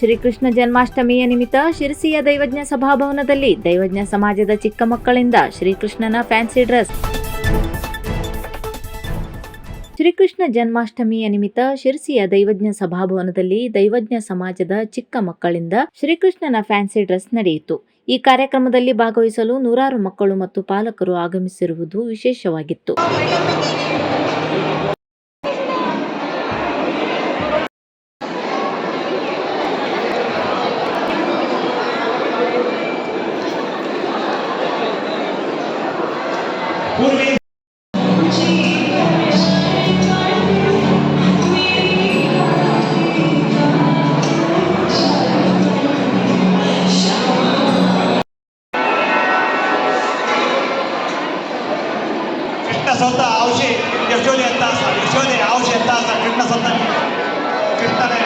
ಶ್ರೀಕೃಷ್ಣ ಜನ್ಮಾಷ್ಟಮಿಯ ನಿಮಿತ್ತ ಶಿರಸಿಯ ದೈವಜ್ಞ ಸಭಾಭವನದಲ್ಲಿ ದೈವಜ್ಞ ಸಮಾಜದ ಚಿಕ್ಕ ಮಕ್ಕಳಿಂದ ಶ್ರೀಕೃಷ್ಣನ ಫ್ಯಾನ್ಸಿ ಡ್ರೆಸ್. ಶ್ರೀಕೃಷ್ಣ ಜನ್ಮಾಷ್ಟಮಿಯ ನಿಮಿತ್ತ ಶಿರಸಿಯ ದೈವಜ್ಞ ಸಭಾಭವನದಲ್ಲಿ ದೈವಜ್ಞ ಸಮಾಜದ ಚಿಕ್ಕ ಮಕ್ಕಳಿಂದ ಶ್ರೀಕೃಷ್ಣನ ಫ್ಯಾನ್ಸಿ ಡ್ರೆಸ್ ನಡೆಯಿತು. ಈ ಕಾರ್ಯಕ್ರಮದಲ್ಲಿ ಭಾಗವಹಿಸಲು ನೂರಾರು ಮಕ್ಕಳು ಮತ್ತು ಪಾಲಕರು ಆಗಮಿಸಿರುವುದು ವಿಶೇಷವಾಗಿತ್ತು. कृष्ण स्वतः औषे यशोने तासा यशोने औषे तासा कृष्ण स्वतः कृष्णाने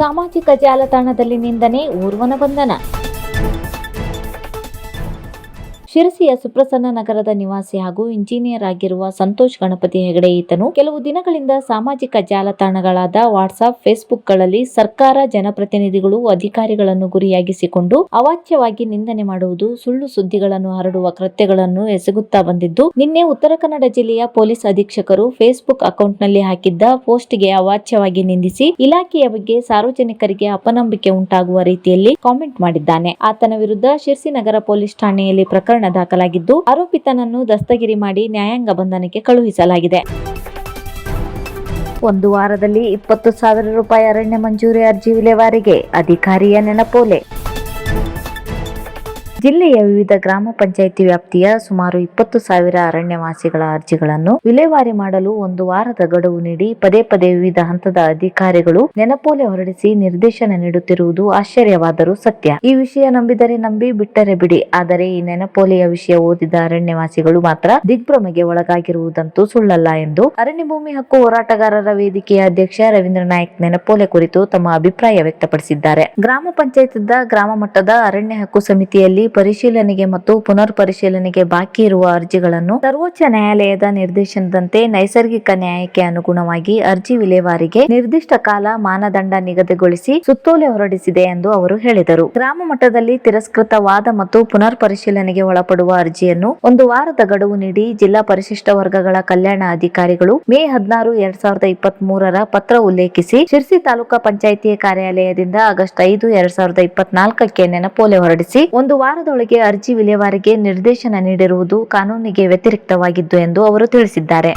ಸಾಮಾಜಿಕ ಜಾಲತಾಣದಲ್ಲಿ ನಿಂದನೆ ಊರ್ವನ ಬಂಧನ. ಶಿರಸಿಯ ಸುಪ್ರಸನ್ನ ನಗರದ ನಿವಾಸಿ ಹಾಗೂ ಇಂಜಿನಿಯರ್ ಆಗಿರುವ ಸಂತೋಷ್ ಗಣಪತಿ ಹೆಗಡೆ ಈತನು ಕೆಲವು ದಿನಗಳಿಂದ ಸಾಮಾಜಿಕ ಜಾಲತಾಣಗಳಾದ ವಾಟ್ಸ್ಆಪ್ ಫೇಸ್ಬುಕ್ಗಳಲ್ಲಿ ಸರ್ಕಾರ ಜನಪ್ರತಿನಿಧಿಗಳು ಅಧಿಕಾರಿಗಳನ್ನು ಗುರಿಯಾಗಿಸಿಕೊಂಡು ಅವಾಚ್ಯವಾಗಿ ನಿಂದನೆ ಮಾಡುವುದು, ಸುಳ್ಳು ಸುದ್ದಿಗಳನ್ನು ಹರಡುವ ಕೃತ್ಯಗಳನ್ನು ಎಸಗುತ್ತಾ ಬಂದಿದ್ದು, ನಿನ್ನೆ ಉತ್ತರ ಕನ್ನಡ ಜಿಲ್ಲೆಯ ಪೊಲೀಸ್ ಅಧೀಕ್ಷಕರು ಫೇಸ್ಬುಕ್ ಅಕೌಂಟ್ನಲ್ಲಿ ಹಾಕಿದ್ದ ಪೋಸ್ಟ್ಗೆ ಅವಾಚ್ಯವಾಗಿ ನಿಂದಿಸಿ ಇಲಾಖೆಯ ಬಗ್ಗೆ ಸಾರ್ವಜನಿಕರಿಗೆ ಅಪನಂಬಿಕೆ ಉಂಟಾಗುವ ರೀತಿಯಲ್ಲಿ ಕಾಮೆಂಟ್ ಮಾಡಿದ್ದಾನೆ. ಆತನ ವಿರುದ್ಧ ಶಿರ್ಸಿ ನಗರ ಪೊಲೀಸ್ ಠಾಣೆಯಲ್ಲಿ ಪ್ರಕರಣ ದಾಖಲಾಗಿದ್ದು, ಆರೋಪಿತನನ್ನು ದಸ್ತಗಿರಿ ಮಾಡಿ ನ್ಯಾಯಾಂಗ ಬಂಧನಕ್ಕೆ ಕಳುಹಿಸಲಾಗಿದೆ. ಒಂದು ವಾರದಲ್ಲಿ ಇಪ್ಪತ್ತು ಸಾವಿರ ರೂಪಾಯಿ ಅರಣ್ಯ ಮಂಜೂರಿ ಅರ್ಜಿ ವಿಲೇವಾರಿಗೆ ಅಧಿಕಾರಿಯ ನೆನಪೋಲೆ. ಜಿಲ್ಲೆಯ ವಿವಿಧ ಗ್ರಾಮ ಪಂಚಾಯಿತಿ ವ್ಯಾಪ್ತಿಯ ಸುಮಾರು ಇಪ್ಪತ್ತು ಸಾವಿರ ಅರಣ್ಯವಾಸಿಗಳ ಅರ್ಜಿಗಳನ್ನು ವಿಲೇವಾರಿ ಮಾಡಲು ಒಂದು ವಾರದ ಗಡುವು ನೀಡಿ ಪದೇ ಪದೇ ವಿವಿಧ ಹಂತದ ಅಧಿಕಾರಿಗಳು ನೆನಪೋಲೆ ಹೊರಡಿಸಿ ನಿರ್ದೇಶನ ನೀಡುತ್ತಿರುವುದು ಆಶ್ಚರ್ಯವಾದರೂ ಸತ್ಯ. ಈ ವಿಷಯ ನಂಬಿದರೆ ನಂಬಿ, ಬಿಟ್ಟರೆ ಬಿಡಿ. ಆದರೆ ಈ ನೆನಪೋಲೆಯ ವಿಷಯ ಓದಿದ ಅರಣ್ಯವಾಸಿಗಳು ಮಾತ್ರ ದಿಗ್ಭ್ರಮೆಗೆ ಒಳಗಾಗಿರುವುದಂತೂ ಸುಳ್ಳಲ್ಲ ಎಂದು ಅರಣ್ಯ ಭೂಮಿ ಹಕ್ಕು ಹೋರಾಟಗಾರರ ವೇದಿಕೆಯ ಅಧ್ಯಕ್ಷ ರವೀಂದ್ರ ನಾಯ್ಕ್ ನೆನಪೋಲೆ ಕುರಿತು ತಮ್ಮ ಅಭಿಪ್ರಾಯ ವ್ಯಕ್ತಪಡಿಸಿದ್ದಾರೆ. ಗ್ರಾಮ ಪಂಚಾಯತ್ ಗ್ರಾಮ ಮಟ್ಟದ ಅರಣ್ಯ ಹಕ್ಕು ಸಮಿತಿಯಲ್ಲಿ ಪರಿಶೀಲನೆಗೆ ಮತ್ತು ಪುನರ್ ಪರಿಶೀಲನೆಗೆ ಬಾಕಿ ಇರುವ ಅರ್ಜಿಗಳನ್ನು ಸರ್ವೋಚ್ಚ ನ್ಯಾಯಾಲಯದ ನಿರ್ದೇಶನದಂತೆ ನೈಸರ್ಗಿಕ ನ್ಯಾಯಕ್ಕೆ ಅನುಗುಣವಾಗಿ ಅರ್ಜಿ ವಿಲೇವಾರಿಗೆ ನಿರ್ದಿಷ್ಟ ಕಾಲ ಮಾನದಂಡ ನಿಗದಿಗೊಳಿಸಿ ಸುತ್ತೋಲೆ ಹೊರಡಿಸಿದೆ ಎಂದು ಅವರು ಹೇಳಿದರು. ಗ್ರಾಮ ಮಟ್ಟದಲ್ಲಿ ತಿರಸ್ಕೃತವಾದ ಮತ್ತು ಪುನರ್ ಪರಿಶೀಲನೆಗೆ ಒಳಪಡುವ ಅರ್ಜಿಯನ್ನು ಒಂದು ವಾರದ ಗಡುವು ನೀಡಿ ಜಿಲ್ಲಾ ಪರಿಶಿಷ್ಟ ವರ್ಗಗಳ ಕಲ್ಯಾಣ ಅಧಿಕಾರಿಗಳು ಮೇ ಹದಿನಾರು ಎರಡ್ ಸಾವಿರದ ಇಪ್ಪತ್ತ್ ಮೂರರ ಪತ್ರ ಉಲ್ಲೇಖಿಸಿ ಶಿರ್ಸಿ ತಾಲೂಕಾ ಪಂಚಾಯಿತಿಯ ಕಾರ್ಯಾಲಯದಿಂದ ಆಗಸ್ಟ್ ಐದು ಎರಡ್ ಸಾವಿರದ ಇಪ್ಪತ್ನಾಲ್ಕಕ್ಕೆ ನೆನಪೋಲೆ ಹೊರಡಿಸಿ ಒಂದು ವಾರದೊಳಗೆ ಅರ್ಜಿ ವಿಲೇವಾರಿಗೆ ನಿರ್ದೇಶನ ನೀಡಿರುವುದು ಕಾನೂನಿಗೆ ವ್ಯತಿರಿಕ್ತವಾಗಿದ್ದು ಎಂದು ಅವರು ತಿಳಿಸಿದ್ದಾರೆ.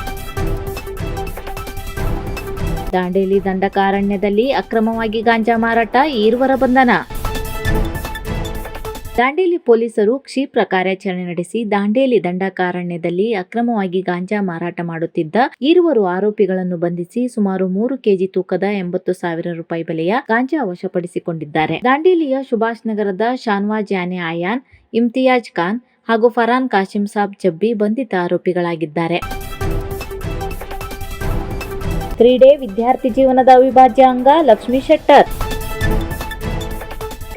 ದಾಂಡೇಲಿ ದಂಡಕಾರಣ್ಯದಲ್ಲಿ ಅಕ್ರಮವಾಗಿ ಗಾಂಜಾ ಮಾರಾಟ, ಈರ್ವರ ಬಂಧನ. ದಾಂಡೇಲಿ ಪೊಲೀಸರು ಕ್ಷಿಪ್ರ ಕಾರ್ಯಾಚರಣೆ ನಡೆಸಿ ದಾಂಡೇಲಿ ದಂಡಕಾರಣ್ಯದಲ್ಲಿ ಅಕ್ರಮವಾಗಿ ಗಾಂಜಾ ಮಾರಾಟ ಮಾಡುತ್ತಿದ್ದ ಇರುವರು ಆರೋಪಿಗಳನ್ನು ಬಂಧಿಸಿ ಸುಮಾರು ಮೂರು ಕೆಜಿ ತೂಕದ ಎಂಬತ್ತು ಸಾವಿರ ರೂಪಾಯಿ ಬೆಲೆಯ ಗಾಂಜಾ ವಶಪಡಿಸಿಕೊಂಡಿದ್ದಾರೆ. ದಾಂಡೇಲಿಯ ಸುಭಾಷ್ ನಗರದ ಶಾನ್ವಾ ಯಾನೆ ಆಯಾನ್, ಇಮ್ತಿಯಾಜ್ ಖಾನ್ ಹಾಗೂ ಫರಾನ್ ಕಾಶಿಂ ಸಾಬ್ ಜಬ್ಬಿ ಬಂಧಿತ ಆರೋಪಿಗಳಾಗಿದ್ದಾರೆ. ಕ್ರೀಡೆ ವಿದ್ಯಾರ್ಥಿ ಜೀವನದ ಅವಿಭಾಜ್ಯ ಅಂಗ ಲಕ್ಷ್ಮೀ ಶೆಟ್ಟರ್.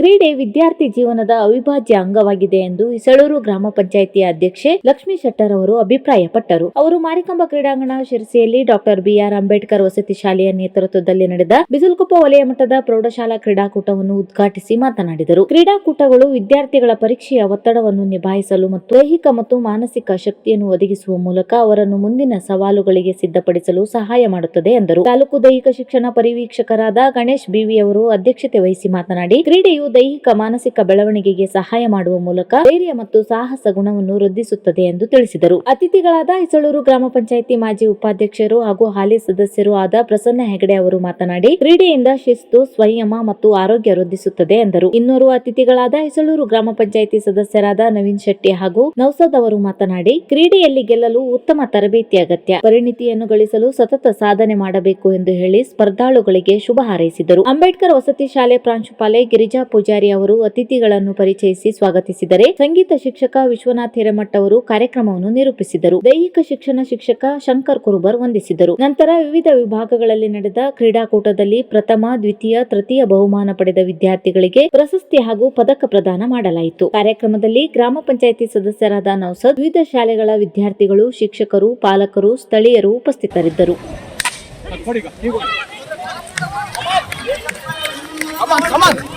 ಕ್ರೀಡೆ ವಿದ್ಯಾರ್ಥಿ ಜೀವನದ ಅವಿಭಾಜ್ಯ ಅಂಗವಾಗಿದೆ ಎಂದು ಇಸಳೂರು ಗ್ರಾಮ ಪಂಚಾಯಿತಿ ಅಧ್ಯಕ್ಷೆ ಲಕ್ಷ್ಮೀ ಶೆಟ್ಟರ್ ಅವರು ಅಭಿಪ್ರಾಯಪಟ್ಟರು. ಅವರು ಮಾರಿಕಂಬ ಕ್ರೀಡಾಂಗಣ ಶಿರಸಿಯಲ್ಲಿ ಡಾಕ್ಟರ್ ಬಿಆರ್ ಅಂಬೇಡ್ಕರ್ ವಸತಿ ಶಾಲೆಯ ನೇತೃತ್ವದಲ್ಲಿ ನಡೆದ ಬಿಸಿಲುಕೊಪ್ಪ ವಲಯ ಮಟ್ಟದ ಪ್ರೌಢಶಾಲಾ ಕ್ರೀಡಾಕೂಟವನ್ನು ಉದ್ಘಾಟಿಸಿ ಮಾತನಾಡಿದರು. ಕ್ರೀಡಾಕೂಟಗಳು ವಿದ್ಯಾರ್ಥಿಗಳ ಪರೀಕ್ಷೆಯ ಒತ್ತಡವನ್ನು ನಿಭಾಯಿಸಲು ಮತ್ತು ದೈಹಿಕ ಮತ್ತು ಮಾನಸಿಕ ಶಕ್ತಿಯನ್ನು ಒದಗಿಸುವ ಮೂಲಕ ಅವರನ್ನು ಮುಂದಿನ ಸವಾಲುಗಳಿಗೆ ಸಿದ್ಧಪಡಿಸಲು ಸಹಾಯ ಮಾಡುತ್ತದೆ ಎಂದರು. ತಾಲೂಕು ದೈಹಿಕ ಶಿಕ್ಷಣ ಪರಿವೀಕ್ಷಕರಾದ ಗಣೇಶ್ ಬಿವಿ ಅವರು ಅಧ್ಯಕ್ಷತೆ ವಹಿಸಿ ಮಾತನಾಡಿ, ಕ್ರೀಡೆಯು ದೈಹಿಕ ಮಾನಸಿಕ ಬೆಳವಣಿಗೆಗೆ ಸಹಾಯ ಮಾಡುವ ಮೂಲಕ ಧೈರ್ಯ ಮತ್ತು ಸಾಹಸ ಗುಣವನ್ನು ವೃದ್ಧಿಸುತ್ತದೆ ಎಂದು ತಿಳಿಸಿದರು. ಅತಿಥಿಗಳಾದ ಇಸಳೂರು ಗ್ರಾಮ ಪಂಚಾಯಿತಿ ಮಾಜಿ ಉಪಾಧ್ಯಕ್ಷರು ಹಾಗೂ ಹಾಲಿ ಸದಸ್ಯರು ಆದ ಪ್ರಸನ್ನ ಹೆಗಡೆ ಅವರು ಮಾತನಾಡಿ, ಕ್ರೀಡೆಯಿಂದ ಶಿಸ್ತು ಸಂಯಮ ಮತ್ತು ಆರೋಗ್ಯ ವೃದ್ಧಿಸುತ್ತದೆ ಎಂದರು. ಇನ್ನೋರ್ವ ಅತಿಥಿಗಳಾದ ಇಸಳೂರು ಗ್ರಾಮ ಪಂಚಾಯಿತಿ ಸದಸ್ಯರಾದ ನವೀನ್ ಶೆಟ್ಟಿ ಹಾಗೂ ನೌಸದ್ ಅವರು ಮಾತನಾಡಿ, ಕ್ರೀಡೆಯಲ್ಲಿ ಗೆಲ್ಲಲು ಉತ್ತಮ ತರಬೇತಿ ಅಗತ್ಯ. ಪರಿಣಿತಿಯನ್ನು ಗಳಿಸಲು ಸತತ ಸಾಧನೆ ಮಾಡಬೇಕು ಎಂದು ಹೇಳಿ ಸ್ಪರ್ಧಾಳುಗಳಿಗೆ ಶುಭ ಹಾರೈಸಿದರು. ಅಂಬೇಡ್ಕರ್ ವಸತಿ ಶಾಲೆ ಪ್ರಾಂಶುಪಾಲೆ ಗಿರಿಜಾ ಪೂಜಾರಿ ಅವರು ಅತಿಥಿಗಳನ್ನು ಪರಿಚಯಿಸಿ ಸ್ವಾಗತಿಸಿದರೆ ಸಂಗೀತ ಶಿಕ್ಷಕ ವಿಶ್ವನಾಥ್ ಹಿರೇಮಠ್ ಅವರು ಕಾರ್ಯಕ್ರಮವನ್ನು ನಿರೂಪಿಸಿದರು. ದೈಹಿಕ ಶಿಕ್ಷಣ ಶಿಕ್ಷಕ ಶಂಕರ್ ಕುರುಬರ್ ವಂದಿಸಿದರು. ನಂತರ ವಿವಿಧ ವಿಭಾಗಗಳಲ್ಲಿ ನಡೆದ ಕ್ರೀಡಾಕೂಟದಲ್ಲಿ ಪ್ರಥಮ, ದ್ವಿತೀಯ, ತೃತೀಯ ಬಹುಮಾನ ಪಡೆದ ವಿದ್ಯಾರ್ಥಿಗಳಿಗೆ ಪ್ರಶಸ್ತಿ ಹಾಗೂ ಪದಕ ಪ್ರದಾನ ಮಾಡಲಾಯಿತು. ಕಾರ್ಯಕ್ರಮದಲ್ಲಿ ಗ್ರಾಮ ಪಂಚಾಯಿತಿ ಸದಸ್ಯರಾದ ನೌಸದ್, ವಿವಿಧ ಶಾಲೆಗಳ ವಿದ್ಯಾರ್ಥಿಗಳು, ಶಿಕ್ಷಕರು, ಪಾಲಕರು, ಸ್ಥಳೀಯರು ಉಪಸ್ಥಿತರಿದ್ದರು. Come on.